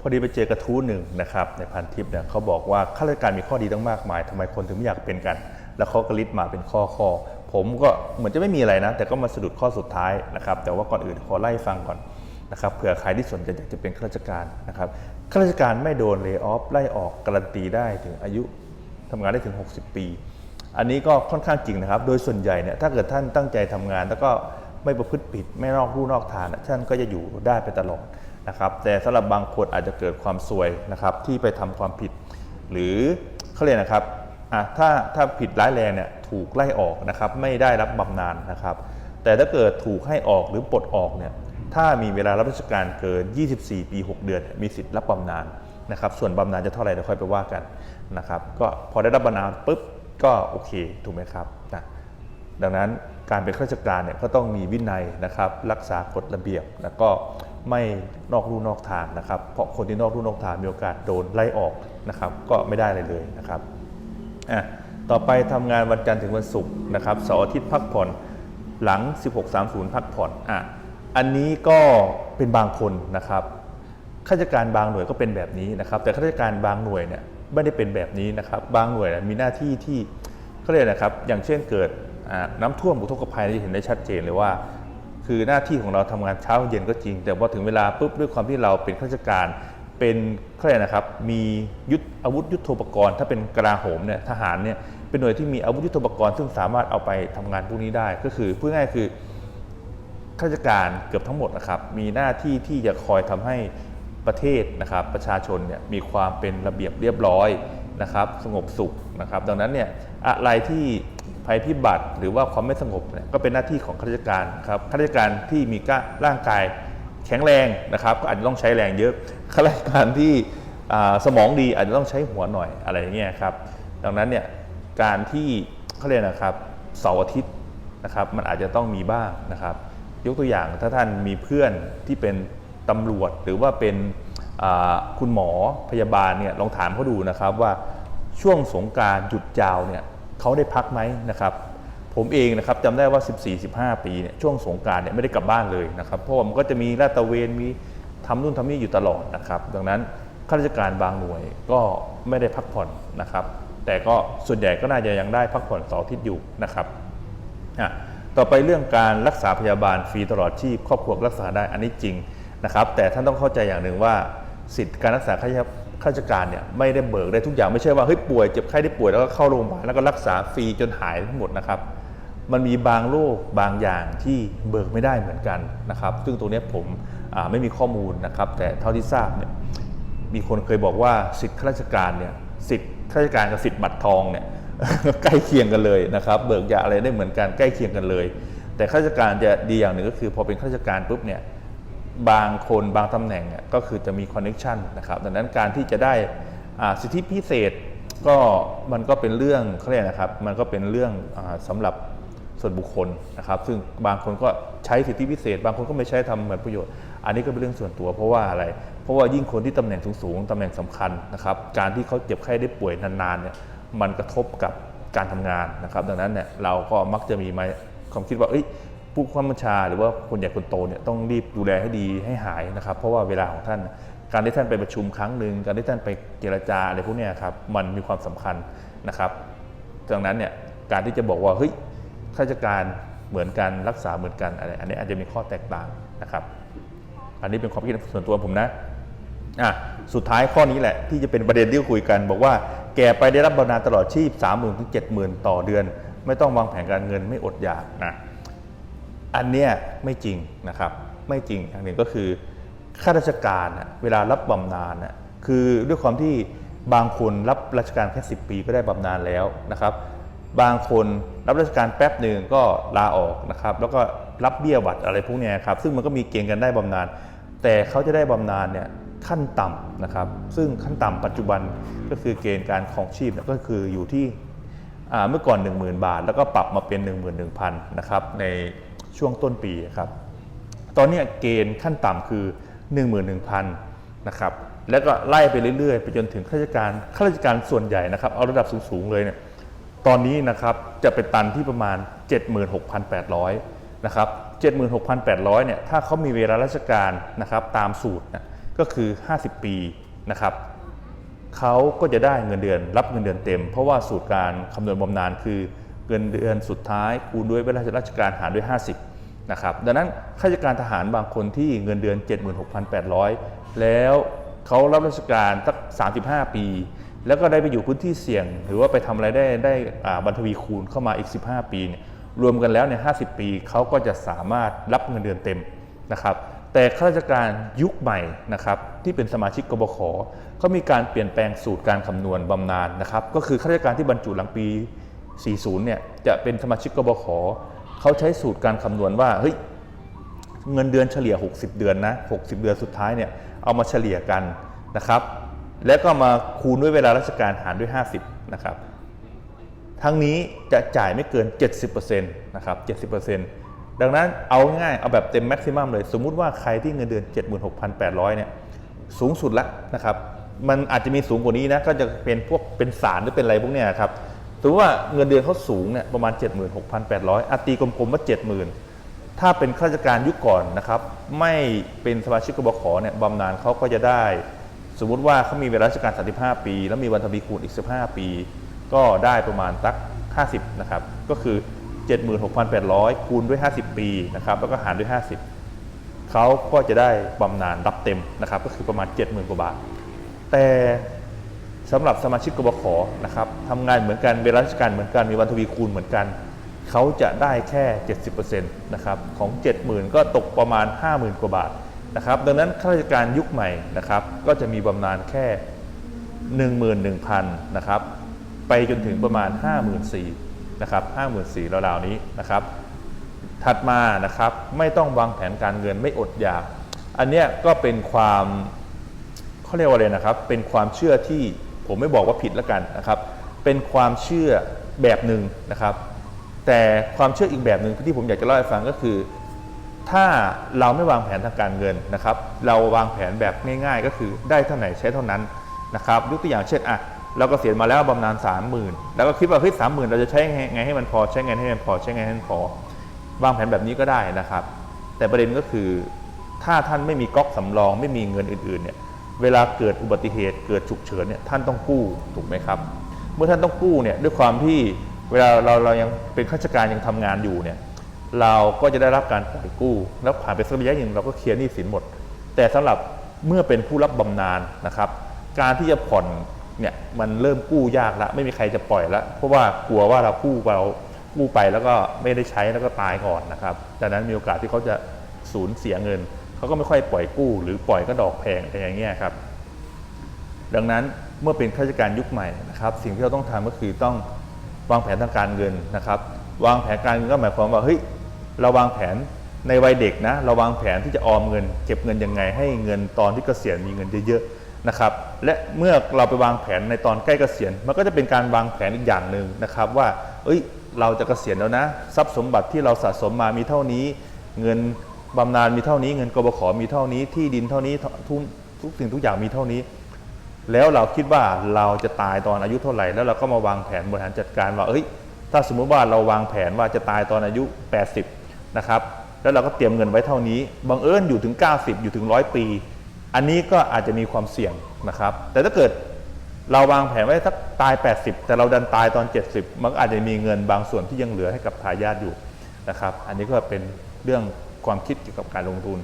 พอดีไปเจอกระทู้หนึ่งนะครับในพันทิปเนี่ยเขาบอกว่าข้าราชการมีข้อดีตั้งมากมายทำไมคนถึงไม่อยากเป็นกัน แล้วเขาก็ลิสต์มาเป็นข้อข้อผมก็เหมือนจะไม่มีอะไรนะ แต่ก็มาสะดุดข้อสุดท้ายนะครับ แต่ว่าก่อนอื่นขอไล่ฟังก่อนนะครับเผื่อใครที่สนใจอยากจะเป็นข้าราชการนะครับข้าราชการไม่โดนเล y o อ f ไล่ออกการันตีได้ถึงอายุทำงานได้ถึง 60 ปี อันนี้ก็ค่อนข้างจริงนะครับ โดยส่วนใหญ่เนี่ยถ้าเกิดท่านตั้งใจทำงาน แล้วก็ไม่ประพฤติผิดไม่นอกรูนอกทางท่านก็จะอยู่ได้ไปตลอด นะครับแต่สำหรับบางคนอาจจะเกิดความซวยนะครับที่ไปทำความผิด หรือเขาเรียกนะครับอะถ้าถ้าผิดร้ายแรงเนี่ยถูกไล่ออกนะครับไม่ได้รับบำนาญนะครับ แต่ถ้าเกิดถูกให้ออกหรือปลดออกเนี่ยถ้ามีเวลารับราชการเกิน 24 ปี 6 เดือนนมีสิทธิ์รับบำนาญนะครับ ส่วนบำนาญจะเท่าไหร่เดี๋ยวค่อยไปว่ากันนะครับ ก็พอได้รับบำนาญปุ๊บก็โอเคถูกไหมครับนะดังนั้นการเป็นข้าราชการเนี่ยก็ต้องมีวินัยนะครับ รักษากฎระเบียบแล้วก็ ไม่นอกลู่นอกทางนะครับ เพราะคนที่นอกลู่นอกทางมีโอกาสโดนไล่ออกนะครับ ก็ไม่ได้เลยเลยนะครับอะต่อไปทำงานวันจันทร์ถึงวันศุกร์นะครับเสาร์อาทิตย์พักผ่อนหลัง 16.30 พักผ่อนอะอันนี้ก็เป็นบางคนนะครับข้าราชการบางหน่วยก็เป็นแบบนี้นะครับ แต่ข้าราชการบางหน่วยเนี่ยไม่ได้เป็นแบบนี้นะครับ บางหน่วยมีหน้าที่ที่เขาเรียกนะครับ อย่างเช่นเกิดน้ำท่วมอุทกภัยจะเห็นได้ชัดเจนเลยว่า คือหน้าที่ของเราทำงานเช้าเย็นก็จริง แต่พอถึงเวลาปุ๊บด้วยความที่เราเป็นข้าราชการ เป็นเขาเรียกนะครับ มียุทธอาวุธยุทโธปกรณ์ ถ้าเป็นกลาโหมเนี่ยทหารเนี่ยเป็นหน่วยที่มีอาวุธยุทโธปกรณ์ ซึ่งสามารถเอาไปทำงานพวกนี้ได้ ก็คือพูดง่ายคือข้าราชการเกือบทั้งหมดนะครับมีหน้าที่ที่จะคอยทำให้ประเทศนะครับประชาชนเนี่ยมีความเป็นระเบียบเรียบร้อยนะครับ สงบสุขนะครับ ดังนั้นเนี่ยอะไรที่ ภัยพิบัติหรือว่าความไม่สงบเนี่ยก็เป็นหน้าที่ของข้าราชการครับข้าราชการที่มีกล้าร่างกายแข็งแรงนะครับ ก็อาจจะต้องใช้แรงเยอะข้าราชการที่สมองดีอาจจะต้องใช้หัวหน่อยอะไรเงี้ยครับดังนั้นเนี่ยการที่เขาเรียกนะครับเสาร์อาทิตย์นะครับมันอาจจะต้องมีบ้างนะครับ ยกตัวอย่างถ้าท่านมีเพื่อนที่เป็นตำรวจหรือว่าเป็นคุณหมอพยาบาลเนี่ยลองถามเขาดูนะครับว่าช่วงสงการหยุดยาวเนี่ย เขาได้พักไหมนะครับ ผมเองนะครับจำได้ว่า 14-15 ปีเนี่ยช่วงสงการเนี่ยไม่ได้กลับบ้านเลยนะครับเพราะว่ามันก็จะมีลาดตระเวนมีทำนู่นทำนี่อยู่ตลอดนะครับ ดังนั้นข้าราชการบางหน่วยก็ไม่ได้พักผ่อนนะครับ แต่ก็ส่วนใหญ่ก็น่าจะยังได้พักผ่อนเสาร์อาทิตย์อยู่นะครับอะต่อไปเรื่องการรักษาพยาบาลฟรีตลอดชีพครอบครัวรักษาได้อันนี้จริงนะครับ แต่ท่านต้องเข้าใจอย่างหนึ่งว่า สิทธิการรักษา ข้าราชการเนี่ยไม่ได้เบิกได้ทุกอย่างไม่ใช่ว่าเฮ้ยป่วยเจ็บไข้ได้ป่วยแล้วก็เข้าโรงพยาบาลแล้วก็รักษาฟรีจนหายทั้งหมดนะครับ มันมีบางโรคบางอย่างที่เบิกไม่ได้เหมือนกันนะครับ ซึ่งตรงนี้ผมไม่มีข้อมูลนะครับ แต่เท่าที่ทราบเนี่ยมีคนเคยบอกว่าสิทธิข้าราชการเนี่ยสิทธิข้าราชการกับสิทธิบัตรทองเนี่ยใกล้เคียงกันเลยนะครับ เบิกยาอะไรได้เหมือนกันใกล้เคียงกันเลย แต่ข้าราชการจะดีอย่างหนึ่งก็คือพอเป็นข้าราชการปุ๊บเนี่ย บางคนบางตำแหน่งก็คือจะมีคอนเน็ชันนะครับดังนั้นการที่จะได้สิทธิพิเศษก็มันก็เป็นเรื่องเขาเรียกนะครับมันก็เป็นเรื่องอาสำหรับส่วนบุคคลนะครับ ซึ่งบางคนก็ใช้สิทธิพิเศษ บางคนก็ไม่ใช้ทำเหมือนประโยชน์ อันนี้ก็เป็นเรื่องส่วนตัวเพราะว่าอะไร เพราะว่ายิ่งคนที่ตำแหน่งสูงๆตำแหน่งสำคัญนะครับ การที่เขาเจ็บไข้ได้ป่วยนานๆเนี่ยมันกระทบกับการทำงานนะครับ ดังนั้นเนี่ยเราก็มักจะมีมความคิดว่าเอ้ย ผู้ข้าบัญชาหรือว่าคนใหญ่คนโตเนี่ยต้องรีบดูแลให้ดีให้หายนะครับ เพราะว่าเวลาของท่าน การที่ท่านไปประชุมครั้งหนึ่งการที่ท่านไปเจรจาอะไรพวกเนี้ยครับมันมีความสำคัญนะครับดังนั้นเนี่ยการที่จะบอกว่าเฮ้ยข้าราชการเหมือนกันรักษาเหมือนกันอะไรอันนี้อาจจะมีข้อแตกต่างนะครับ อันนี้เป็นความคิดส่วนตัวผมนะอะสุดท้ายข้อนี้แหละที่จะเป็นประเด็นที่คุยกัน บอกว่าแก่ไปได้รับบำนาญตลอดชีพ 3 0 0 0 0ถึง70,000 ต่อเดือน ไม่ต้องวางแผนการเงินไม่อดอยากนะ อันเนี้ยไม่จริงนะครับไม่จริงอย่างหนึ่งก็คือข้าราชการเวลารับบำนาญคือด้วยความที่บางคนรับราชการแค่ 10 ปีก็ได้บำนาญแล้วนะครับ บางคนรับราชการแป๊บหนึ่งก็ลาออกนะครับ แล้วก็รับเบี้ยบัตรอะไรพวกนี้ครับซึ่งมันก็มีเกณฑ์กันได้บำนาญแต่เขาจะได้บำนาญเนี่ยขั้นต่ำนะครับ ซึ่งขั้นต่ำปัจจุบันก็คือเกณฑ์การครองชีพก็คืออยู่ที่เมื่อก่อน 10,000 บาท แล้วก็ปรับมาเป็น 11,000นะครับใน ช่วงต้นปีครับ ตอนนี้เกณฑ์ขั้นต่ำคือ 11,000นะครับ แล้วก็ไล่ไปเรื่อยๆ ไปจนถึงข้าราชการข้าราชการส่วนใหญ่นะครับ เอาระดับสูงๆเลยเนี่ย ตอนนี้นะครับจะเป็นตันที่ประมาณ 76,800 นะครับ 76,800 เนี่ย ถ้าเขามีเวลาราชการนะครับตามสูตรนะก็ก็คือ 50 ปีนะครับเขาก็จะได้เงินเดือนรับเงินเดือนเต็ม เพราะว่าสูตรการคำนวณบำนาญคือ เงินเดือนสุดท้ายคูณด้วยเวลาราชการหารด้วย 50นะครับดังนั้นข้าราชการทหารบางคนที่เงินเดือน 76,800 แล้วเขารับราชการสัก35 ปี แล้วก็ได้ไปอยู่พื้นที่เสี่ยง หรือว่าไปทำอะไรได้ได้อาบรรทวีคูณเข้ามาอีก 15 ปีเนี่ยรวมกันแล้วเนี่ย50 ปีเขาก็จะสามารถรับเงินเดือนเต็มนะครับแต่ข้าราชการยุคใหม่นะครับที่เป็นสมาชิกกบขเขามีการเปลี่ยนแปลงสูตรการคำนวณบำนาญนะครับก็คือข้าราชการที่บรรจุหลังปี 40เนี่ยจะเป็นสมาชิกกบขเขาใช้สูตรการคำนวณว่าเฮ้ยเงินเดือนเฉลี่ย 60 เดือนนะ60 เดือนสุดท้ายเนี่ยเอามาเฉลี่ยกันนะครับ แล้วก็มาคูณด้วยเวลาราชการหารด้วย 50นะครับทั้งนี้จะจ่ายไม่เกิน 70%นะครับ70%ดังนั้นเอาง่ายเอาแบบเต็มแม็กซิมัมเลย สมมุติว่าใครที่เงินเดือน 76,800เนี่ยสูงสุดละนะครับ มันอาจจะมีสูงกว่านี้นะก็จะเป็นพวกเป็นสารหรือเป็นอะไรพวกเนี้ยครับ สมมติว่าเงินเดือนเขาสูงเนี่ยประมาณ 76,800อัตีกลมๆว่า 70,000 ถ้าเป็นข้าราชการยุคก่อนนะครับไม่เป็นสมาชิกกบขเนี่ยบำนาญเขาก็จะได้ สมมุติว่าเขามีเวลาราชการ35ปี แล้วมีวันทวีคูณอีก 15 ปี ก็ได้ประมาณสัก 50นะครับก็คือ 76,800 คูณด้วย 50 ปีนะครับแล้วก็หารด้วย 50เขาก็จะได้บำนาญรับเต็มนะครับก็คือประมาณ 70,000กว่าบาท แต่ สำหรับสมาชิกกบขนะครับทำงานเหมือนกันเวลาราชการเหมือนกันมีวันทวีคูณเหมือนกัน เขาจะได้แค่ 70%นะครับของ 70,000 ก็ตกประมาณ 50,000 กว่าบาทนะครับดังนั้นข้าราชการยุคใหม่นะครับก็จะมีบำนาญแค่ 11,000นะครับไปจนถึงประมาณ 54,000นะครับ54,000ราวๆนี้นะครับถัดมานะครับไม่ต้องวางแผนการเงินไม่อดอยาก อันเนี้ยก็เป็นความเขาเรียกว่าอะไรนะครับเป็นความเชื่อที่ ผมไม่บอกว่าผิดแล้วกันนะครับ เป็นความเชื่อแบบหนึ่งนะครับ แต่ความเชื่ออีกแบบหนึ่งที่ผมอยากจะเล่าให้ฟังก็คือ ถ้าเราไม่วางแผนทางการเงินนะครับ เราวางแผนแบบง่าย ๆ ก็คือได้เท่าไหร่ใช้เท่านั้นนะครับยกตัวอย่างเช่นอะเราก็เกษียมาแล้วบำนาญสามหมื่นแล้วก็คิดว่าเฮ้ยสามหมื่นเราจะใช้ไงให้มันพอใช้ไงให้มันพอใช้ไงให้มันพอวางแผนแบบนี้ก็ได้นะครับ แต่ประเด็นก็คือถ้าท่านไม่มีก๊อกสำรองไม่มีเงินอื่นๆเนี่ย เวลาเกิดอุบัติเหตุเกิดฉุกเฉินเนี่ยท่านต้องกู้ถูกไหมครับ เมื่อท่านต้องกู้เนี่ยด้วยความที่เวลาเราเรายังเป็นข้าราชการยังทำงานอยู่เนี่ยเราก็จะได้รับการปล่อยกู้ แล้วผ่านไปสักระยะหนึ่งเราก็เคลียร์หนี้สินหมด แต่สำหรับเมื่อเป็นผู้รับบำนาญนะครับ การที่จะผ่อนเนี่ยมันเริ่มกู้ยากละไม่มีใครจะปล่อยละเพราะว่ากลัวว่าเรากู้เรากู้ไปแล้วก็ไม่ได้ใช้แล้วก็ตายก่อนนะครับดังนั้นมีโอกาสที่เขาจะสูญเสียเงิน เขาก็ไม่ค่อยปล่อยกู้ หรือปล่อยก็ดอกแพงอะไรอย่างเงี้ยครับ ดังนั้นเมื่อเป็นข้าราชการยุคใหม่นะครับ สิ่งที่เราต้องทำก็คือต้องวางแผนทางการเงินนะครับ วางแผนการเงินก็หมายความว่าเฮ้ยเราวางแผนในวัยเด็กนะเราวางแผนที่จะออมเงิน เก็บเงินยังไง ให้เงินตอนที่เกษียณมีเงินเยอะๆนะครับและเมื่อเราไปวางแผนในตอนใกล้เกษียณมันก็จะเป็นการวางแผนอีกอย่างหนึ่งนะครับว่าเอ้ยเราจะเกษียณแล้วนะ ทรัพย์สมบัติที่เราสะสมมามีเท่านี้ เงิน บำนาญมีเท่านี้เงินกบขมีเท่านี้ที่ดินเท่านี้ทุกทุกสิ่งทุกอย่างมีเท่านี้ แล้วเราคิดว่าเราจะตายตอนอายุเท่าไหร่ แล้วเราก็มาวางแผนบริหารจัดการว่าเอ้ย ถ้าสมมุติว่าเราวางแผนว่าจะตายตอนอายุ 80 นะครับ แล้วเราก็เตรียมเงินไว้เท่านี้บังเอิญอยู่ถึง 90 อยู่ถึง100ปี อันนี้ก็อาจจะมีความเสี่ยงนะครับ แต่ถ้าเกิดเราวางแผนไว้สักตาย 80 แต่เราดันตายตอน 70 มันก็อาจจะมีเงินบางส่วนที่ยังเหลือให้กับทายาทอยู่นะครับ อันนี้ก็เป็นเรื่อง ความคิดเกี่ยวกับการลงทุน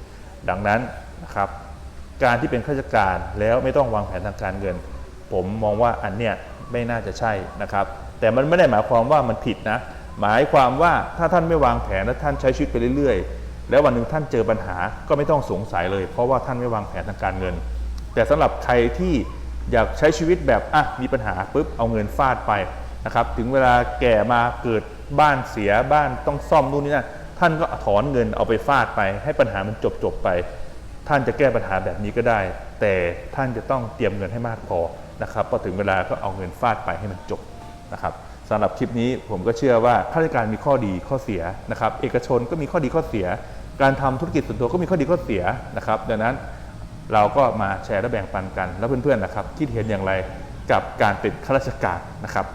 ดังนั้นนะครับการที่เป็นข้าราชการแล้วไม่ต้องวางแผนทางการเงิน ผมมองว่าอันเนี้ยไม่น่าจะใช่นะครับ แต่มันไม่ได้หมายความว่ามันผิดนะหมายความว่าถ้าท่านไม่วางแผนและท่านใช้ชีวิตไปเรื่อยๆ แล้ววันหนึ่งท่านเจอปัญหาก็ไม่ต้องสงสัยเลย เพราะว่าท่านไม่วางแผนทางการเงิน แต่สำหรับใครที่อยากใช้ชีวิตแบบอะมีปัญหาปุ๊บเอาเงินฟาดไปนะครับถึงเวลาแก่มาเกิดบ้านเสียบ้านต้องซ่อมนู่นนี่นั่น ท่านก็ถอนเงินเอาไปฟาดไป ให้ปัญหามันจบๆไป ท่านจะแก้ปัญหาแบบนี้ก็ได้ แต่ท่านจะต้องเตรียมเงินให้มากพอนะครับพอถึงเวลาก็เอาเงินฟาดไปให้มันจบนะครับสำหรับคลิปนี้ผมก็เชื่อว่าข้าราชการมีข้อดีข้อเสียนะครับ เอกชนก็มีข้อดีข้อเสีย การทำธุรกิจส่วนตัวก็มีข้อดีข้อเสียนะครับ ดังนั้นเราก็มาแชร์และแบ่งปันกัน แล้วเพื่อนๆนะครับ คิดเห็นอย่างไรกับการเป็นข้าราชการนะครับ